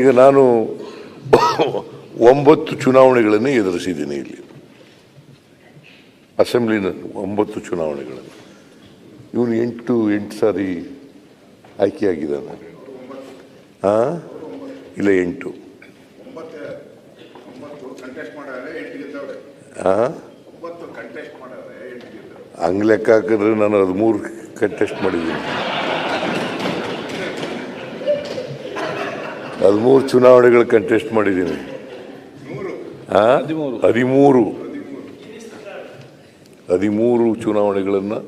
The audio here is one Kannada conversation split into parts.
ಈಗ ನಾನು ಒಂಬತ್ತು ಚುನಾವಣೆಗಳನ್ನು ಎದುರಿಸಿದ್ದೀನಿ ಇಲ್ಲಿ. ಅಸೆಂಬ್ಲಿನ ಒಂಬತ್ತು ಚುನಾವಣೆಗಳನ್ನು. ಇವನು ಎಂಟು ಎಂಟು ಸಾರಿ ಆಯ್ಕೆಯಾಗಿದ್ದಾನೆ ಹಾಂ ಇಲ್ಲ ಎಂಟು. ಹಾಂ ಹಂಗೆ ಲೆಕ್ಕ ಹಾಕಿದ್ರೆ ನಾನು ಹದಿಮೂರು ಕಂಟೆಸ್ಟ್ ಮಾಡಿದ್ದೀನಿ. ಹದಿಮೂರು ಚುನಾವಣೆಗಳು ಕಂಟೆಸ್ಟ್ ಮಾಡಿದ್ದೀನಿ? ಹದಿಮೂರು. ಹದಿಮೂರು. ಚುನಾವಣೆಗಳನ್ನು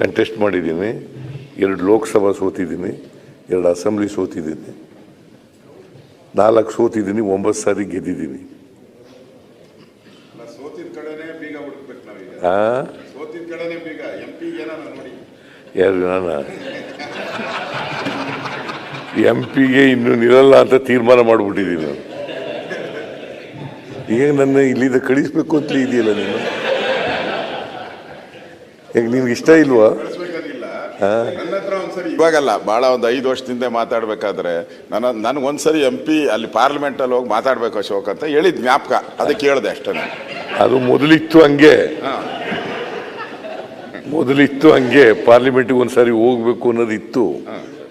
ಕಂಟೆಸ್ಟ್ ಮಾಡಿದ್ದೀನಿ. ಎರಡು ಲೋಕಸಭಾ ಸೋತಿದ್ದೀನಿ. ಎರಡು ಅಸೆಂಬ್ಲಿ ಸೋತಿದ್ದೀನಿ. ನಾಲ್ಕು ಸೋತಿದ್ದೀನಿ. ಒಂಬತ್ತು ಸಾರಿ ಗೆದ್ದಿದ್ದೀನಿ. ಹಾಂ ಯಾರು ನಾನು? ಎಂ ಪಿಗೆ ಇನ್ನು ನಿಲ್ಲಲ್ಲ ಅಂತ ತೀರ್ಮಾನ ಮಾಡಿಬಿಟ್ಟಿದ್ದೀನಿ ನಾನು. ಈಗ ನನ್ನ ಇಲ್ಲಿಂದ ಕಳಿಸ್ಬೇಕು ಅಂತ ಇದೆಯಲ್ಲ ನೀನು? ಈಗ ನಿನ್ಗೆ ಇಷ್ಟ ಇಲ್ವಾ? ಇವಾಗಲ್ಲ ಬಹಳ ಒಂದು ಐದು ವರ್ಷದಿಂದ ಮಾತಾಡ್ಬೇಕಾದ್ರೆ ನನ್ನ ನನಗೆ ಒಂದ್ಸರಿ ಎಂ ಪಿ ಅಲ್ಲಿ ಪಾರ್ಲಿಮೆಂಟ್ ಅಲ್ಲಿ ಹೋಗಿ ಮಾತಾಡ್ಬೇಕು ಅಶೋಕ್ ಅಂತ ಹೇಳಿದ್ ಜ್ಞಾಪಕ. ಅದಕ್ಕೆ ಕೇಳಿದೆ ಅಷ್ಟೇ. ಅದು ಮೊದಲಿತ್ತು ಹಂಗೆ. ಮೊದಲಿತ್ತು ಹಂಗೆ ಪಾರ್ಲಿಮೆಂಟ್ಗೆ ಒಂದ್ಸರಿ ಹೋಗ್ಬೇಕು ಅನ್ನೋದು ಇತ್ತು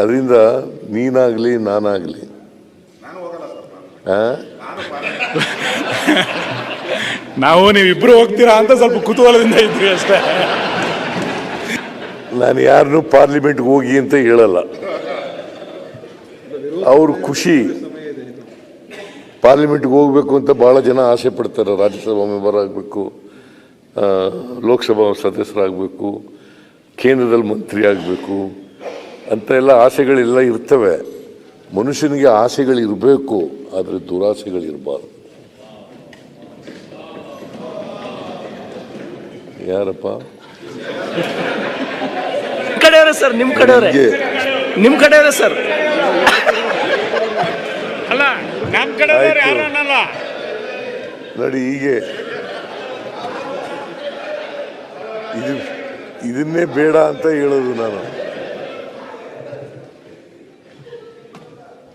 ಅದರಿಂದ ನೀನಾಗಲಿ ನಾನಾಗಲಿ. ನಾವು ನೀವಿಬ್ರು ಹೋಗ್ತೀರಾ ಅಂತ ಸ್ವಲ್ಪ ಕುತೂಹಲದಿಂದ ಇದ್ವಿ ಅಷ್ಟೇ. ನಾನು ಯಾರನ್ನೂ ಪಾರ್ಲಿಮೆಂಟ್ಗೆ ಹೋಗಿ ಅಂತ ಹೇಳಲ್ಲ. ಅವ್ರ ಖುಷಿ. ಪಾರ್ಲಿಮೆಂಟ್ಗೆ ಹೋಗಬೇಕು ಅಂತ ಭಾಳ ಜನ ಆಸೆ ಪಡ್ತಾರೆ. ರಾಜ್ಯಸಭಾ ಮೆಂಬರ್ ಆಗಬೇಕು ಲೋಕಸಭಾ ಸದಸ್ಯರಾಗಬೇಕು ಕೇಂದ್ರದಲ್ಲಿ ಮಂತ್ರಿ ಆಗಬೇಕು. ಅಂತ ಎಲ್ಲ ಆಸೆಗಳೆಲ್ಲ ಇರ್ತವೆ. ಮನುಷ್ಯನಿಗೆ ಆಸೆಗಳಿರಬೇಕು ಆದರೆ ದುರಾಸೆಗಳಿರಬಾರ್ದು. ಯಾರಪ್ಪ? ಕಡೆಯವರೇ ಸರ್ ನಿಮ್ಮ ಕಡೆಯವರೇ. ನಿಮ್ಮ ನಿಮ್ ಕಡೆಯವರೇ ಸರ್. ಅಲ್ಲ ನಮ್ಮ. ಯಾರು ಅನ್ನಲ್ಲ. ನೋಡಿ ಹೀಗೆ. ಇದು ಇದನ್ನೇ ಬೇಡ ಅಂತ ಹೇಳೋದು ನಾನು.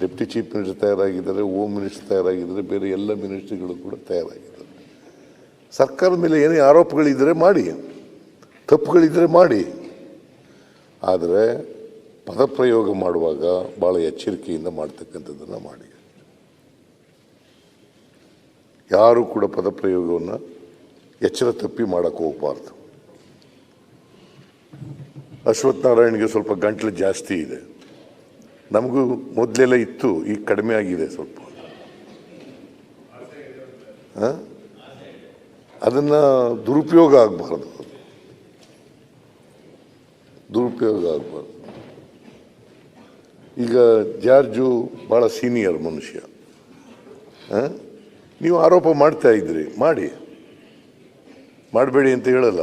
ಡೆಪ್ಟಿ ಚೀಫ್ ಮಿನಿಸ್ಟರ್ ತಯಾರಾಗಿದ್ದಾರೆ ಹೋಮ್ ಮಿನಿಸ್ಟರ್ ತಯಾರಾಗಿದ್ದಾರೆ, ಬೇರೆ ಎಲ್ಲ ಮಿನಿಸ್ಟ್ರಿಗಳು ಕೂಡ ತಯಾರಾಗಿದ್ದಾರೆ. ಸರ್ಕಾರದ ಮೇಲೆ ಏನೇ ಆರೋಪಗಳಿದ್ದರೆ ಮಾಡಿ ತಪ್ಪುಗಳಿದ್ದರೆ ಮಾಡಿ. ಆದರೆ ಪದಪ್ರಯೋಗ ಮಾಡುವಾಗ ಭಾಳ ಎಚ್ಚರಿಕೆಯಿಂದ ಮಾಡ್ತಕ್ಕಂಥದ್ದನ್ನು ಮಾಡಿ. ಯಾರೂ ಕೂಡ ಪದಪ್ರಯೋಗವನ್ನು ಎಚ್ಚರ ತಪ್ಪಿ ಮಾಡೋಕ್ಕೆ ಹೋಗಬಾರ್ದು. ಅಶ್ವಥ್ ನಾರಾಯಣ್ಗೆ ಸ್ವಲ್ಪ ಗಂಟ್ಲು ಜಾಸ್ತಿ ಇದೆ. ನಮಗೂ ಮೊದಲೆಲ್ಲ ಇತ್ತು, ಈಗ ಕಡಿಮೆ ಆಗಿದೆ ಸ್ವಲ್ಪ. ಅದನ್ನು ದುರುಪಯೋಗ ಆಗಬಾರ್ದು. ದುರುಪಯೋಗ ಆಗಬಾರ್ದು. ಈಗ ಜಾರ್ಜು ಭಾಳ ಸೀನಿಯರ್ ಮನುಷ್ಯ? ನೀವು ಆರೋಪ ಮಾಡ್ತಾ ಇದ್ರಿ, ಮಾಡಿ. ಮಾಡಬೇಡಿ ಅಂತ ಹೇಳಲ್ಲ.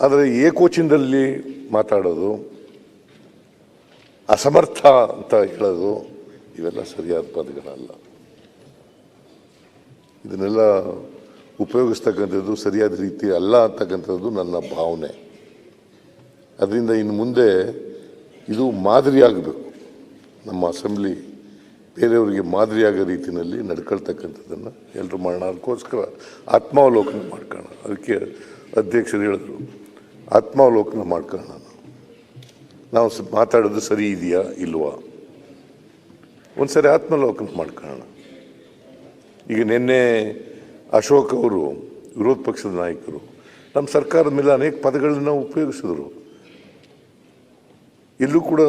ಆದರೆ ಏಕೋಚಿನದಲ್ಲಿ ಮಾತಾಡೋದು ಅಸಮರ್ಥ ಅಂತ ಹೇಳೋದು ಇವೆಲ್ಲ ಸರಿಯಾದ ಪದಗಳಲ್ಲ. ಇದನ್ನೆಲ್ಲ ಉಪಯೋಗಿಸ್ತಕ್ಕಂಥದ್ದು ಸರಿಯಾದ ರೀತಿ ಅಲ್ಲ ಅಂತಕ್ಕಂಥದ್ದು ನನ್ನ ಭಾವನೆ. ಅದರಿಂದ ಇನ್ನು ಮುಂದೆ ಇದು ಮಾದರಿಯಾಗಬೇಕು. ನಮ್ಮ ಅಸೆಂಬ್ಲಿ ಬೇರೆಯವರಿಗೆ ಮಾದರಿಯಾಗೋ ರೀತಿಯಲ್ಲಿ ನಡ್ಕೊಳ್ತಕ್ಕಂಥದ್ದನ್ನು ಎಲ್ಲರೂ ಮಾಡೋಣ. ಅದಕ್ಕೋಸ್ಕರ ಆತ್ಮಾವಲೋಕನ ಮಾಡ್ಕೋಣ ಅದಕ್ಕೆ ಅಧ್ಯಕ್ಷರು ಹೇಳಿದ್ರು. ಆತ್ಮಾವಲೋಕನ ಮಾಡ್ಕೊಳ್ಳೋಣ. ನಾವು. ಮಾತಾಡೋದು ಸರಿ ಇದೆಯಾ, ಇಲ್ವಾ? ಒಂದ್ಸರಿ ಆತ್ಮಲೋಕನ ಮಾಡ್ಕೊಳ್ಳೋಣ. ಈಗ ನಿನ್ನೆ ಅಶೋಕ್ ಅವರು, ವಿರೋಧ ಪಕ್ಷದ ನಾಯಕರು, ನಮ್ಮ ಸರ್ಕಾರದ ಮೇಲೆ ಅನೇಕ ಪದಗಳನ್ನು ಉಪಯೋಗಿಸಿದ್ರು. ಎಲ್ಲೂ ಕೂಡ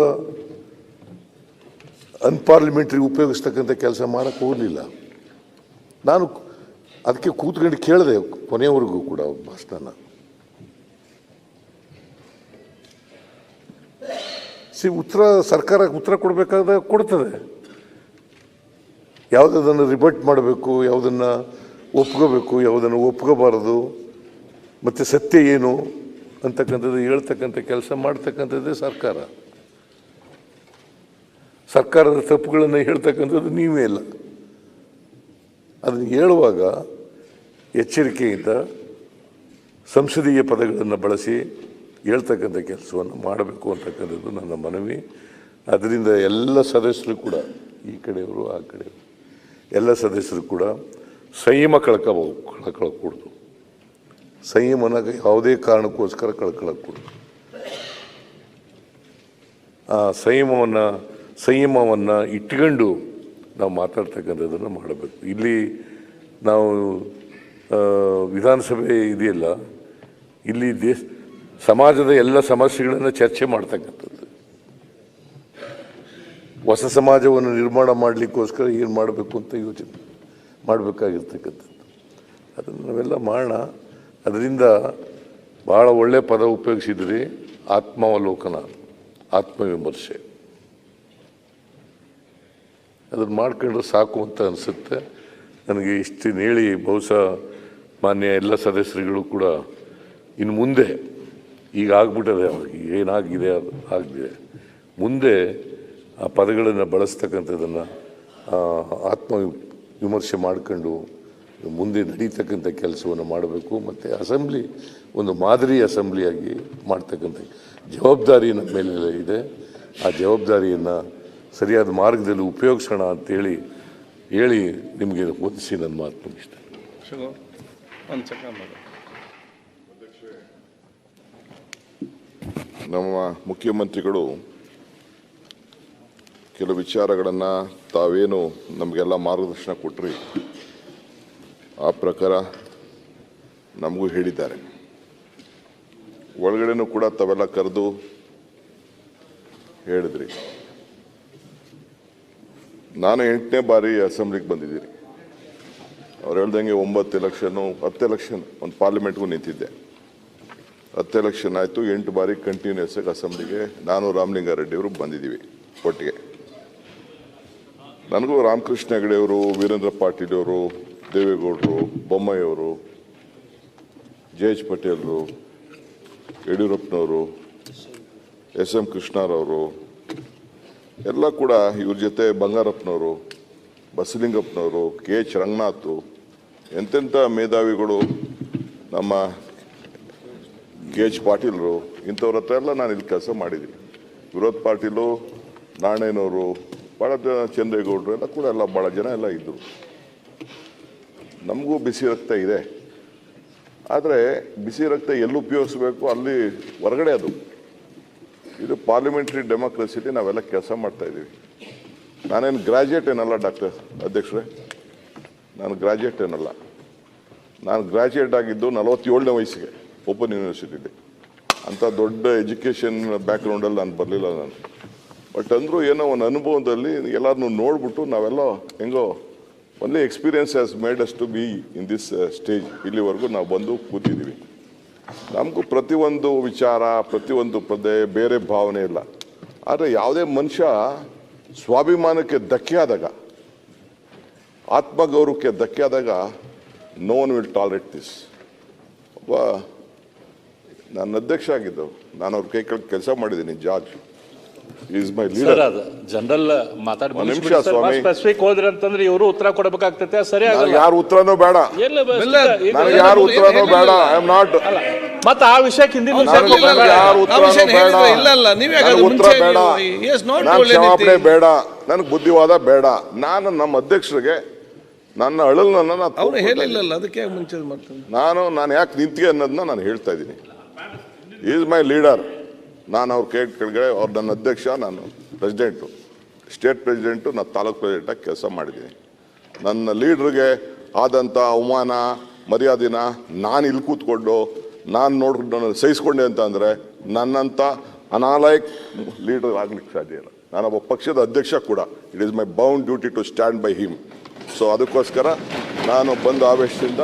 ಅನ್ಪಾರ್ಲಿಮೆಂಟ್ರಿ ಉಪಯೋಗಿಸ್ತಕ್ಕಂಥ ಕೆಲಸ ಮಾಡೋಕ್ಕೆ ಹೋಗಲಿಲ್ಲ. ನಾನು ಅದಕ್ಕೆ ಕೂತ್ಕೊಂಡು ಕೇಳಿದೆ ಕೊನೆಯವರೆಗೂ ಕೂಡ ಭಾಷಣನ. ಸಿ ಉತ್ತರ ಸರ್ಕಾರ ಉತ್ತರ ಕೊಡಬೇಕಾದ ಕೊಡ್ತದೆ. ಯಾವುದನ್ನು ರಿಬರ್ಟ್ ಮಾಡಬೇಕು, ಯಾವುದನ್ನು ಒಪ್ಕೋಬೇಕು, ಯಾವುದನ್ನು ಒಪ್ಕೋಬಾರದು, ಮತ್ತು ಸತ್ಯ ಏನು ಅಂತಕ್ಕಂಥದ್ದು ಹೇಳ್ತಕ್ಕಂಥ ಕೆಲಸ ಮಾಡ್ತಕ್ಕಂಥದ್ದೇ ಸರ್ಕಾರ. ಸರ್ಕಾರದ ತಪ್ಪುಗಳನ್ನು ಹೇಳ್ತಕ್ಕಂಥದ್ದು ನೀವೇ ಇಲ್ಲ ಅದನ್ನು ಹೇಳುವಾಗ ಎಚ್ಚರಿಕೆಯಿಂದ ಸಂಸದೀಯ ಪದಗಳನ್ನು ಬಳಸಿ ಹೇಳ್ತಕ್ಕಂಥ ಕೆಲಸವನ್ನು ಮಾಡಬೇಕು ಅಂತಕ್ಕಂಥದ್ದು ನನ್ನ ಮನವಿ. ಅದರಿಂದ ಎಲ್ಲ ಸದಸ್ಯರು ಕೂಡ, ಈ ಕಡೆಯವರು, ಆ ಕಡೆಯವರು, ಎಲ್ಲ ಸದಸ್ಯರು ಕೂಡ ಸಂಯಮ ಕಳ್ಕೋಬೋದು ಕಳ್ಕೊಳಕೂಡ್ದು. ಸಂಯಮನ ಯಾವುದೇ ಕಾರಣಕ್ಕೋಸ್ಕರ ಕಳ್ಕೊಳ್ಳೋಕ್ಕೂಡ್ದು ಆ ಸಂಯಮವನ್ನು ಸಂಯಮವನ್ನು ಇಟ್ಕೊಂಡು ನಾವು ಮಾತಾಡ್ತಕ್ಕಂಥದ್ದನ್ನು ಮಾಡಬೇಕು. ಇಲ್ಲಿ ನಾವು ವಿಧಾನಸಭೆ ಇದೆಯಲ್ಲ, ಇಲ್ಲಿ ದೇಶ ಸಮಾಜದ ಎಲ್ಲ ಸಮಸ್ಯೆಗಳನ್ನು ಚರ್ಚೆ ಮಾಡ್ತಕ್ಕಂಥದ್ದು. ಹೊಸ ಸಮಾಜವನ್ನು ನಿರ್ಮಾಣ ಮಾಡಲಿಕ್ಕೋಸ್ಕರ ಏನು ಮಾಡಬೇಕು ಅಂತ ಯೋಚನೆ ಮಾಡಬೇಕಾಗಿರ್ತಕ್ಕಂಥದ್ದು. ಅದನ್ನು ನಾವೆಲ್ಲ ಮಾಡೋಣ ಅದರಿಂದ ಭಾಳ ಒಳ್ಳೆ ಪದ ಉಪಯೋಗಿಸಿದ್ರಿ, ಆತ್ಮಾವಲೋಕನ, ಆತ್ಮವಿಮರ್ಶೆ. ಅದನ್ನು ಮಾಡ್ಕೊಂಡ್ರೆ ಸಾಕು ಅಂತ ಅನಿಸುತ್ತೆ. ನನಗೆ ಇಷ್ಟು ಹೇಳಿ, ಬಹುಶಃ ಮಾನ್ಯ ಎಲ್ಲ ಸದಸ್ಯರುಗಳು ಕೂಡ ಇನ್ನು ಮುಂದೆ ಈಗ ಆಗ್ಬಿಟ್ಟದೆ ಅವ್ರಿಗೆ. ಏನಾಗಿದೆ ಅದು? ಆಗಿದೆ ಮುಂದೆ ಆ ಪದಗಳನ್ನು ಬಳಸ್ತಕ್ಕಂಥದ್ದನ್ನು ಆತ್ಮ ವಿಮರ್ಶೆ ಮಾಡ್ಕೊಂಡು ಮುಂದೆ ನಡೀತಕ್ಕಂಥ ಕೆಲಸವನ್ನು ಮಾಡಬೇಕು. ಮತ್ತು ಅಸೆಂಬ್ಲಿ, ಒಂದು ಮಾದರಿ ಅಸೆಂಬ್ಲಿಯಾಗಿ ಮಾಡ್ತಕ್ಕಂಥ ಜವಾಬ್ದಾರಿ ನಮ್ಮ ಮೇಲೆ ಇದೆ. ಆ ಜವಾಬ್ದಾರಿಯನ್ನು ಸರಿಯಾದ ಮಾರ್ಗದಲ್ಲಿ ಉಪಯೋಗಿಸೋಣ ಅಂತೇಳಿ, ಹೇಳಿ ನಿಮಗೆ ಓದಿಸಿ ನನ್ನ ಮಾತು ಇಷ್ಟ ಮುಗಿಸ್ತೇನೆ ಒಂದು ಸೆಕೆಂಡ್ ನಮ್ಮ ಮುಖ್ಯಮಂತ್ರಿಗಳು ಕೆಲವು ವಿಚಾರಗಳನ್ನು ತಾವೇನು ನಮಗೆಲ್ಲ ಮಾರ್ಗದರ್ಶನ ಕೊಟ್ರಿ. ಆ ಪ್ರಕಾರ ನಮಗೂ ಹೇಳಿದ್ದಾರೆ. ಒಳಗಡೆನೂ ಕೂಡ ತಾವೆಲ್ಲ ಕರೆದು ಹೇಳಿದ್ರಿ. ನಾನು ಎಂಟನೇ ಬಾರಿ ಅಸೆಂಬ್ಲಿಗೆ ಬಂದಿದ್ದೀನಿ. ಅವ್ರು ಹೇಳ್ದಂಗೆ ಒಂಬತ್ತು ಎಲೆಕ್ಷನ್ನು, ಹತ್ತು ಎಲೆಕ್ಷನ್ ಒಂದು ಪಾರ್ಲಿಮೆಂಟ್ಗೂ ನಿಂತಿದ್ದೆ. ಹತ್ತು ಎಲೆಕ್ಷನ್ ಆಯಿತು, ಎಂಟು ಬಾರಿ ಕಂಟಿನ್ಯೂಸ್ ಆಗಿ ಅಸೆಂಬ್ಲಿಗೆ ನಾನು ರಾಮಲಿಂಗಾರೆಡ್ಡಿ ಅವರು ಬಂದಿದ್ದೀವಿ, ಒಟ್ಟಿಗೆ. ನನಗೂ ರಾಮಕೃಷ್ಣ ಹೆಗಡೆ ಅವರು, ವೀರೇಂದ್ರ ಪಾಟೀಲ್ ಅವರು, ದೇವೇಗೌಡರು, ಬೊಮ್ಮಾಯಿ ಅವರು ಜೆ ಎಚ್ ಪಟೇಲ್ರು ಯಡಿಯೂರಪ್ಪನವರು ಎಸ್ ಎಂ ಕೃಷ್ಣರವರು ಎಲ್ಲ ಕೂಡ ಇವ್ರ ಜೊತೆ ಬಂಗಾರಪ್ಪನವರು, ಬಸಲಿಂಗಪ್ಪನವರು, ಕೆ ಎಚ್ ರಂಗನಾಥ್, ಎಂತೆಂಥ ಮೇಧಾವಿಗಳು ನಮ್ಮ ಕೆ ಎಚ್ ಪಾಟೀಲ್ರು ಇಂಥವ್ರ ಹತ್ರ ಎಲ್ಲ ನಾನು ಇಲ್ಲಿ ಕೆಲಸ ಮಾಡಿದ್ದೀನಿ. ವಿರೋಧ್ ಪಾಟೀಲು ನಾಣಯ್ಯನವರು ಭಾಳ ಜನ ಚಂದ್ರೇಗೌಡರು ಎಲ್ಲ ಕೂಡ ಎಲ್ಲ ಭಾಳ ಜನ ಎಲ್ಲ ಇದ್ದರು ನಮಗೂ ಬಿಸಿ ರಕ್ತ ಇದೆ. ಆದರೆ ಬಿಸಿ ರಕ್ತ ಎಲ್ಲಿ ಉಪಯೋಗಿಸ್ಬೇಕು, ಅಲ್ಲಿ ಹೊರಗಡೆ ಅದು. ಇದು ಪಾರ್ಲಿಮೆಂಟ್ರಿ ಡೆಮೋಕ್ರಸಿಲಿ ನಾವೆಲ್ಲ ಕೆಲಸ ಮಾಡ್ತಾಯಿದ್ದೀವಿ ನಾನೇನು ಗ್ರಾಜ್ಯುಯೇಟ್ ಏನಲ್ಲ ಡಾಕ್ಟರ್ ಅಧ್ಯಕ್ಷರೇ? ನಾನು ಗ್ರಾಜ್ಯುಯೇಟ್ ಏನಲ್ಲ. ನಾನು ಗ್ರಾಜ್ಯುಯೇಟ್ ಆಗಿದ್ದು ನಲವತ್ತೇಳನೇ ವಯಸ್ಸಿಗೆ. ಓಪನ್ ಯೂನಿವರ್ಸಿಟಿಲಿ ಅಂಥ ದೊಡ್ಡ ಎಜುಕೇಷನ್ ಬ್ಯಾಕ್ಗ್ರೌಂಡಲ್ಲಿ ನಾನು ಬರಲಿಲ್ಲ ನಾನು. ಬಟ್ ಅಂದರೂ ಏನೋ ಒಂದು ಅನುಭವದಲ್ಲಿ ಎಲ್ಲರನ್ನೂ ನೋಡ್ಬಿಟ್ಟು ನಾವೆಲ್ಲ ಹೆಂಗೋ only experience has made us to be in this stage ಇಲ್ಲಿವರೆಗೂ ನಾವು ಬಂದು ಕೂತಿದ್ದೀವಿ ನಮಗೂ ಪ್ರತಿಯೊಂದು ವಿಚಾರ, ಪ್ರತಿಯೊಂದು ಪದೇ ಬೇರೆ ಭಾವನೆ ಇಲ್ಲ. ಆದರೆ ಯಾವುದೇ ಮನುಷ್ಯ ಸ್ವಾಭಿಮಾನಕ್ಕೆ ಧಕ್ಕೆ ಆದಾಗ, ಆತ್ಮಗೌರವಕ್ಕೆ ಧಕ್ಕೆ ಆದಾಗ no one will tolerate this ಒಬ್ಬ ನಾನು ಅಧ್ಯಕ್ಷ ಆಗಿದ್ದು ನಾನು ಅವ್ರ ಕೈ ಕೆಳಗೆ ಕೆಲಸ ಮಾಡಿದ್ದೀನಿ George. Is my sir leader ಅದು ಜನರಲ್ ಮಾತಾಡಿ ಒಂದ್ ನಿಮಿಷ ಸ್ವಾಮಿ. ಸ್ಪೆಸಿಫಿಕ್ ಹೋದ್ರಿ ಅಂತಂದ್ರೆ ಇವರು ಉತ್ತರ ಕೊಡಬೇಕಾಗ್ತೈತೆ ಸರಿ ಆಗಲ್ಲ. ಯಾರು ಉತ್ತರನೂ ಬೇಡ. ಎಲ್ಲ ಬಸ್ ಈಗ- ನನಗೆ ಯಾರು ಉತ್ತರನೂ ಬೇಡ. ಐ ಆಮ್ ನಾಟ್ ಮತ್ತೆ ಆ ವಿಷಯಕ್ಕೆ ಹಿಂದಿನ ನನಗೆ ಯಾರು ಉತ್ತರ ಬೇಡ. ಹೇಳಿದ್ರೆ ಇಲ್ಲ ಅಲ್ಲ, ನೀವೇ ನನಗೆ ಹಾಗಾದ್ರೆ ಉತ್ತರ ಮುಂಚೆ ಬೇಡ. ನೀವು- he has not ನಾನು told ಕ್ಷಮಾಪಣೆ anything. ಬೇಡ. ನನಗೆ ಬುದ್ಧಿವಾದ ಬೇಡ. ನಾನು ನಮ್ಮ ಅಧ್ಯಕ್ಷರಿಗೆ ನನ್ನ ಅಳಲ್ ನಾನು ಅವನು ತೋರ್ಸ್ಕೊಳ್ತಾ ಹೇಳಿಲ್ಲಲ್ಲ ಅದಕ್ಕೆ ಮುಂಚೆ ನಾನು ನಾನು ಯಾಕೆ ನಿಂತಿಗೆ ಅನ್ನೋದನ್ನ ನಾನು ಹೇಳ್ತಾ ಇದ್ದೀನಿ. ಈಸ್ ಮೈ ಲೀಡರ್ ನಾನು ಅವ್ರ ಕೇಟ್ ಕೆಳಗಡೆ ಅವ್ರು ನನ್ನ ಅಧ್ಯಕ್ಷ, ನಾನು ಪ್ರೆಸಿಡೆಂಟು ಸ್ಟೇಟ್ ಪ್ರೆಸಿಡೆಂಟು ನಾನು ತಾಲೂಕು ಪ್ರೆಸಿಡೆಂಟಾಗಿ ಕೆಲಸ ಮಾಡಿದ್ದೀನಿ. ನನ್ನ ಲೀಡ್ರಿಗೆ ಆದಂಥ ಅವಮಾನ, ಮರ್ಯಾದಿನ ನಾನು ಇಲ್ಲಿ ಕೂತ್ಕೊಂಡು, ನಾನು ನೋಡ್ಕೊಂಡು ನಾನು ಸಹಿಸ್ಕೊಂಡೆ ಅಂತ ಅಂದರೆ ನನ್ನಂಥ ಅನಾಲಯಕ್ ಲೀಡರ್ ಆಗಲಿಕ್ಕೆ ಸಾಧ್ಯ ಇಲ್ಲ. ನಾನೊಬ್ಬ ಪಕ್ಷದ ಅಧ್ಯಕ್ಷ ಕೂಡ. It is my bound duty to stand by him so ಅದಕ್ಕೋಸ್ಕರ ನಾನು ಬಂದ ಆವೇಶದಿಂದ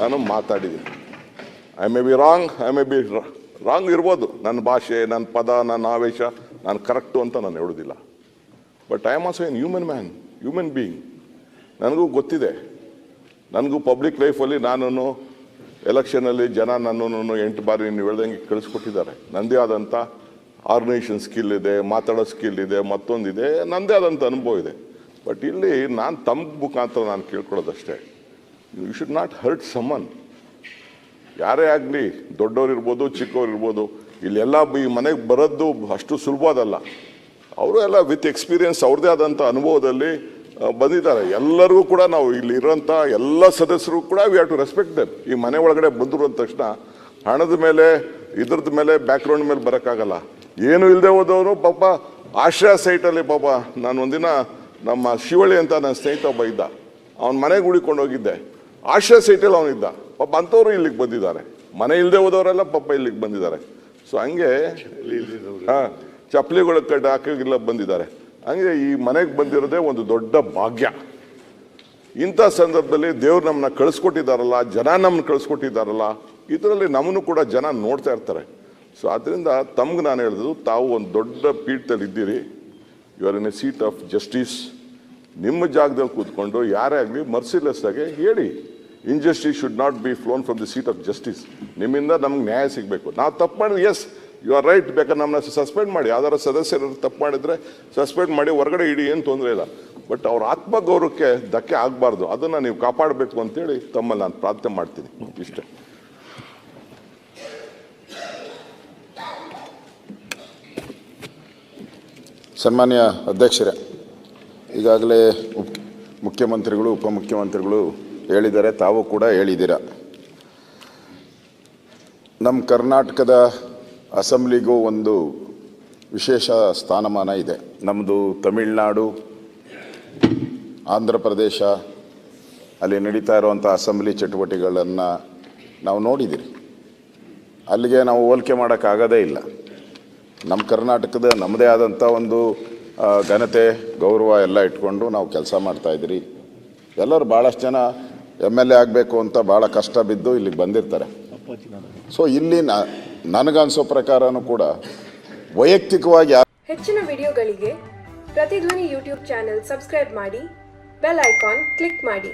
ನಾನು ಮಾತಾಡಿದ್ದೀನಿ. I may be wrong I may be wrong ಇರ್ಬೋದು. ನನ್ನ ಭಾಷೆ ನನ್ನ ಪದ ನನ್ನ ಆವೇಶ, ನಾನು ಕರೆಕ್ಟು ಅಂತ ನಾನು ಹೇಳೋದಿಲ್ಲ. But I am also an human man human being ನನಗೂ ಗೊತ್ತಿದೆ. ನನಗೂ ಪಬ್ಲಿಕ್ ಲೈಫಲ್ಲಿ ನಾನು ಎಲೆಕ್ಷನಲ್ಲಿ ಜನ ನನ್ನನ್ನು ಎಂಟು ಬಾರಿ ನೀವು ಹೇಳ್ದಂಗೆ ಕಳಿಸ್ಕೊಟ್ಟಿದ್ದಾರೆ. ನನ್ನದೇ ಆದಂಥ ಆರ್ಗನೈಸೇಷನ್ ಸ್ಕಿಲ್ ಇದೆ, ಮಾತಾಡೋ ಸ್ಕಿಲ್ ಇದೆ, ಮತ್ತೊಂದಿದೆ. ನನ್ನದೇ ಆದಂಥ ಅನುಭವ ಇದೆ. ಬಟ್ ಇಲ್ಲಿ ನಾನು ತಮ್ಮ ಮುಖಾಂತರ ನಾನು ಕೇಳ್ಕೊಳ್ಳೋದಷ್ಟೇ. You should not hurt someone ಯಾರೇ ಆಗಲಿ ದೊಡ್ಡವರಿರ್ಬೋದು ಇರ್ಬೋದು, ಚಿಕ್ಕವ್ರು ಇರ್ಬೋದು, ಇಲ್ಲೆಲ್ಲ ಈ ಮನೆಗೆ ಬರೋದು ಅಷ್ಟು ಸುಲಭದಲ್ಲ ಅವರು ಎಲ್ಲ ವಿತ್ ಎಕ್ಸ್ಪೀರಿಯನ್ಸ್ ಅವ್ರದ್ದೇ ಆದಂಥ ಅನುಭವದಲ್ಲಿ ಬಂದಿದ್ದಾರೆ. ಎಲ್ಲರಿಗೂ ಕೂಡ ನಾವು ಇಲ್ಲಿ ಇರೋಂಥ ಎಲ್ಲ ಸದಸ್ಯರು ಕೂಡ we have to respect them ಈ ಮನೆ ಒಳಗಡೆ ಬಂದರು ಅಂದ ತಕ್ಷಣ ಹಣದ ಮೇಲೆ ಇದ್ರದ್ದು ಮೇಲೆ ಬ್ಯಾಕ್ಗ್ರೌಂಡ್ ಮೇಲೆ ಬರೋಕ್ಕಾಗಲ್ಲ. ಏನು ಇಲ್ಲದೆ ಹೋದವರು ಪಾಪ ಆಶ್ರಯ ಸೈಟಲ್ಲಿ ಪಾಪ ನಾನು ಒಂದಿನ ನಮ್ಮ ಶಿವಳ್ಳಿ ಅಂತ ನನ್ನ ಸ್ನೇಹಿತ ಒಬ್ಬ ಇದ್ದ. ಅವನ ಮನೆಗೆ ಉಳಿಕೊಂಡು ಹೋಗಿದ್ದೆ ಆಶ್ರಯ ಸೈಟಲ್ಲಿ ಅವನಿದ್ದ. ಪಾಪ ಅಂಥವ್ರು ಇಲ್ಲಿಗೆ ಬಂದಿದ್ದಾರೆ. ಮನೆ ಇಲ್ಲದೆ ಹೋದವರೆಲ್ಲ ಪಾಪ ಇಲ್ಲಿಗೆ ಬಂದಿದ್ದಾರೆ. ಸೊ ಹಂಗೆ ಹಾ ಚಪ್ಪಲಿಗಳ ಕಟ್ಟ ಹಾಕಿಲ್ಲ ಬಂದಿದ್ದಾರೆ. ಹಂಗೆ ಈ ಮನೆಗೆ ಬಂದಿರೋದೇ ಒಂದು ದೊಡ್ಡ ಭಾಗ್ಯ. ಇಂಥ ಸಂದರ್ಭದಲ್ಲಿ ದೇವ್ರು ನಮ್ಮನ್ನ ಕಳಿಸ್ಕೊಟ್ಟಿದ್ದಾರಲ್ಲ ಜನ ನಮ್ಮನ್ನ ಕಳಿಸ್ಕೊಟ್ಟಿದ್ದಾರಲ್ಲ ಇದರಲ್ಲಿ ನಮ್ಮನ್ನು ಕೂಡ ಜನ ನೋಡ್ತಾ ಇರ್ತಾರೆ. ಸೊ ಅದರಿಂದ ತಮ್ಗೆ ನಾನು ಹೇಳಿದ್ರು ತಾವು ಒಂದು ದೊಡ್ಡ ಪೀಠದಲ್ಲಿ ಇದ್ದೀರಿ. You are in a seat of justice ನಿಮ್ಮ ಜಾಗದಲ್ಲಿ ಕೂತ್ಕೊಂಡು ಯಾರೇ ಆಗಲಿ ಮರ್ಸಿಲೆಸ್ ಆಗಿ ಹೇಳಿ. Injustice should not be flown from the seat of justice ನಿಮ್ಮಿಂದ ನಮ್ಗೆ ನ್ಯಾಯ ಸಿಗಬೇಕು. ನಾವು ತಪ್ಪು ಮಾಡಿದ್ರೆ ಎಸ್ ಯು ಆರ್ ರೈಟ್ ಬೇಕಾದ್ರೆ ನಮ್ಮನ್ನ ಸಸ್ಪೆಂಡ್ ಮಾಡಿ. ಯಾವ್ದಾರ ಸದಸ್ಯರು ತಪ್ಪು ಮಾಡಿದರೆ ಸಸ್ಪೆಂಡ್ ಮಾಡಿ ಹೊರಗಡೆ ಇಡಿ, ಏನು ತೊಂದರೆ ಇಲ್ಲ. ಬಟ್ ಅವ್ರ ಆತ್ಮಗೌರವಕ್ಕೆ ಧಕ್ಕೆ ಆಗಬಾರ್ದು. ಅದನ್ನು ನೀವು ಕಾಪಾಡಬೇಕು ಅಂತೇಳಿ ತಮ್ಮಲ್ಲಿ ನಾನು ಪ್ರಾರ್ಥನೆ ಮಾಡ್ತೀನಿ. ಇಷ್ಟೇ. ಸನ್ಮಾನ್ಯ ಅಧ್ಯಕ್ಷರೇ, ಈಗಾಗಲೇ ಮುಖ್ಯಮಂತ್ರಿಗಳು, ಉಪಮುಖ್ಯಮಂತ್ರಿಗಳು ಹೇಳಿದ್ದಾರೆ ತಾವು ಕೂಡ ಹೇಳಿದ್ದೀರ ನಮ್ಮ ಕರ್ನಾಟಕದ ಅಸೆಂಬ್ಲಿಗೂ ಒಂದು ವಿಶೇಷ ಸ್ಥಾನಮಾನ ಇದೆ. ನಮ್ಮದು ತಮಿಳುನಾಡು, ಆಂಧ್ರ ಪ್ರದೇಶ, ಅಲ್ಲಿ ನಡೀತಾ ಇರುವಂಥ ಅಸೆಂಬ್ಲಿ ಚಟುವಟಿಕೆಗಳನ್ನು ನಾವು ನೋಡಿದ್ದೀರಿ ಅಲ್ಲಿಗೆ ನಾವು ಹೋಲಿಕೆ ಮಾಡೋಕ್ಕಾಗೋದೇ ಇಲ್ಲ. ನಮ್ಮ ಕರ್ನಾಟಕದ ನಮ್ಮದೇ ಆದಂಥ ಒಂದು ಘನತೆ, ಗೌರವ ಎಲ್ಲ ಇಟ್ಕೊಂಡು ನಾವು ಕೆಲಸ ಮಾಡ್ತಾಯಿದ್ದೀರಿ ಎಲ್ಲರೂ ಭಾಳಷ್ಟು ಜನ ಎಂ ಎಲ್ ಎ ಆಗಬೇಕು ಅಂತ ಭಾಳ ಕಷ್ಟ ಬಿದ್ದು ಇಲ್ಲಿಗೆ ಬಂದಿರ್ತಾರೆ. ಸೊ ಇಲ್ಲಿ ನನಗನ್ಸೋ ಪ್ರಕಾರನೂ ಕೂಡ ವೈಯಕ್ತಿಕವಾಗಿ ಹೆಚ್ಚಿನ ವಿಡಿಯೋಗಳಿಗೆ ಪ್ರತಿಧ್ವನಿ ಯೂಟ್ಯೂಬ್ ಚಾನೆಲ್ ಸಬ್ಸ್ಕ್ರೈಬ್ ಮಾಡಿ, ಬೆಲ್ ಐಕಾನ್ ಕ್ಲಿಕ್ ಮಾಡಿ.